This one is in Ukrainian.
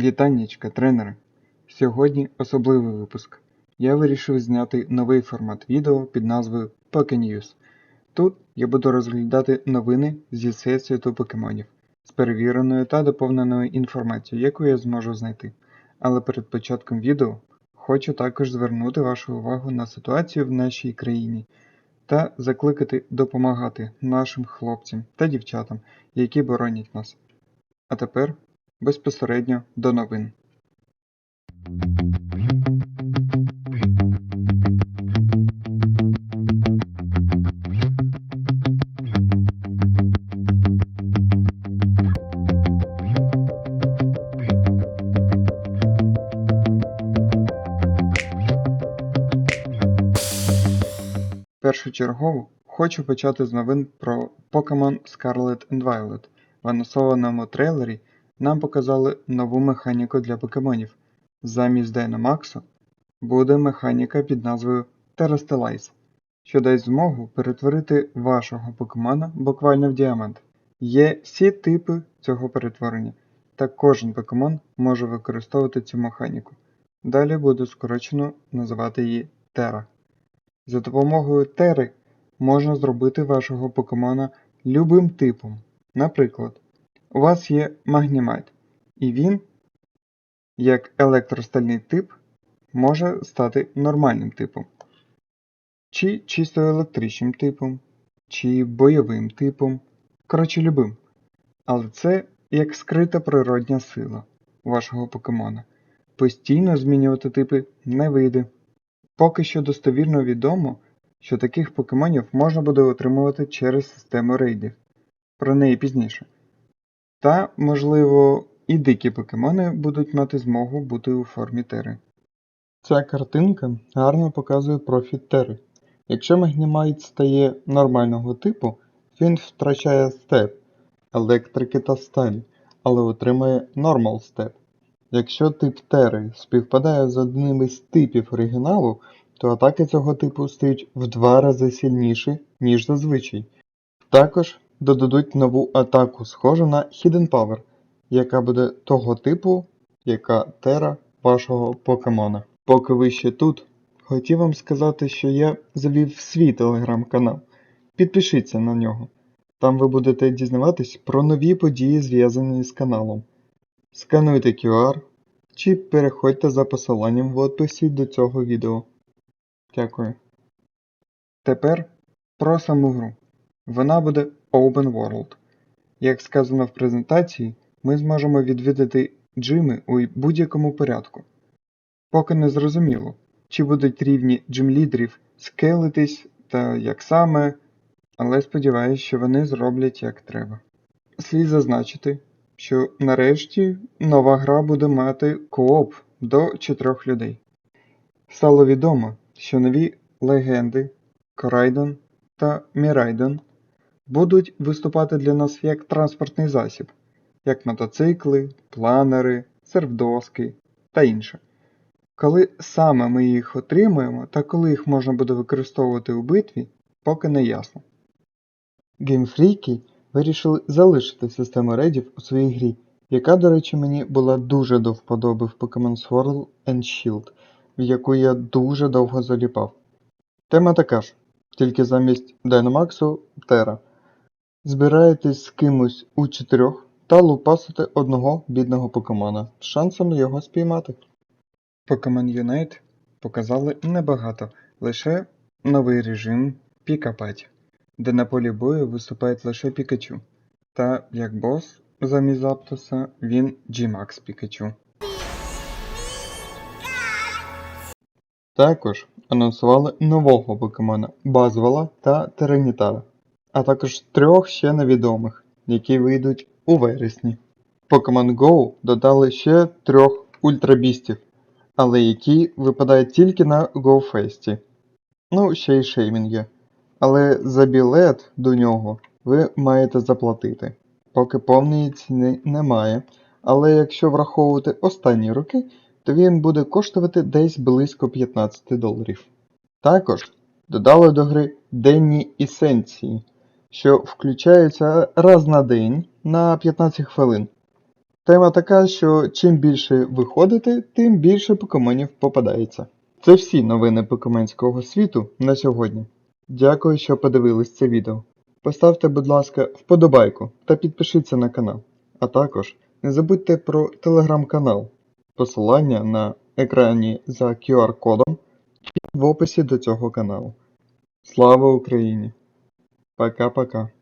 Вітаннячка, тренери! Сьогодні особливий випуск. Я вирішив зняти новий формат відео під назвою PokeNews. Тут я буду розглядати новини зі всесвіту покемонів з перевіреною та доповненою інформацією, яку я зможу знайти. Але перед початком відео хочу також звернути вашу увагу на ситуацію в нашій країні та закликати допомагати нашим хлопцям та дівчатам, які боронять нас. А тепер безпосередньо до новин. Першочергово хочу почати з новин про Pokemon Scarlet and Violet. В анонсованому трейлері нам показали нову механіку для покемонів. Замість Dynamax буде механіка під назвою Terrestrialize, що дасть змогу перетворити вашого покемона буквально в діамант. Є всі типи цього перетворення, та кожен покемон може використовувати цю механіку. Далі буду скорочено називати її Terra. За допомогою Тери можна зробити вашого покемона любим типом. Наприклад, у вас є Магнімайт, і він, як електростальний тип, може стати нормальним типом, чи чисто електричним типом, чи бойовим типом, коротше любим. Але це як скрита природня сила вашого покемона. Постійно змінювати типи не вийде. Поки що достовірно відомо, що таких покемонів можна буде отримувати через систему рейдів. Про неї пізніше. Та, можливо, і дикі покемони будуть мати змогу бути у формі Тери. Ця картинка гарно показує профіт Тери. Якщо Магнімайт стає нормального типу, він втрачає степ, електрики та сталі, але отримає нормал степ. Якщо тип Тери співпадає з одним із типів оригіналу, то атаки цього типу стають в два рази сильніші, ніж зазвичай. Також додадуть нову атаку, схожу на Hidden Power, яка буде того типу, яка Тера вашого покемона. Поки ви ще тут, хотів вам сказати, що я завів свій телеграм-канал. Підпишіться на нього. Там ви будете дізнаватись про нові події, зв'язані з каналом. Скануйте QR чи переходьте за посиланням в описі до цього відео. Дякую. Тепер про саму гру. Вона буде Open World. Як сказано в презентації, ми зможемо відвідати джими у будь-якому порядку. Поки не зрозуміло, чи будуть рівні джим-лідерів скейлитись та як саме, але сподіваюся, що вони зроблять як треба. Слід зазначити, що нарешті нова гра буде мати кооп до 4 людей. Стало відомо, що нові легенди Корайдон та Мірайдон будуть виступати для нас як транспортний засіб, як мотоцикли, планери, сервдоски та інше. Коли саме ми їх отримаємо та коли їх можна буде використовувати у битві, поки не ясно. Геймфріки вирішили залишити систему рейдів у своїй грі, яка, до речі, мені була дуже до вподоби в Pokemon Sword and Shield, в яку я дуже довго заліпав. Тема така ж, тільки замість Dynamax Terra. Збираєтесь з кимось у чотирьох та лупасите одного бідного покемона з шансом його спіймати. Pokemon Unite показали небагато, лише новий режим Пікапаті, де на полі бою виступає лише Пікачу. Та як бос замість Заптоса він G-Max Пікачу. Також анонсували нового покемона Базвола та Теренітара, а також трьох ще невідомих, які вийдуть у вересні. Pokemon Go додали ще трьох ультрабістів, але які випадають тільки на GoFest. Ну, ще й Шеймін є. Але за білет до нього ви маєте заплатити. Поки повної ціни немає, але якщо враховувати останні роки, то він буде коштувати десь близько 15 доларів. Також додали до гри денні есенції, що включаються раз на день на 15 хвилин. Тема така, що чим більше ви ходите, тим більше покемонів попадається. Це всі новини покеменського світу на сьогодні. Дякую, що подивились це відео. Поставте, будь ласка, вподобайку та підпишіться на канал. А також не забудьте про телеграм-канал. Посилання на екрані за QR-кодом чи в описі до цього каналу. Слава Україні! Пока-пока.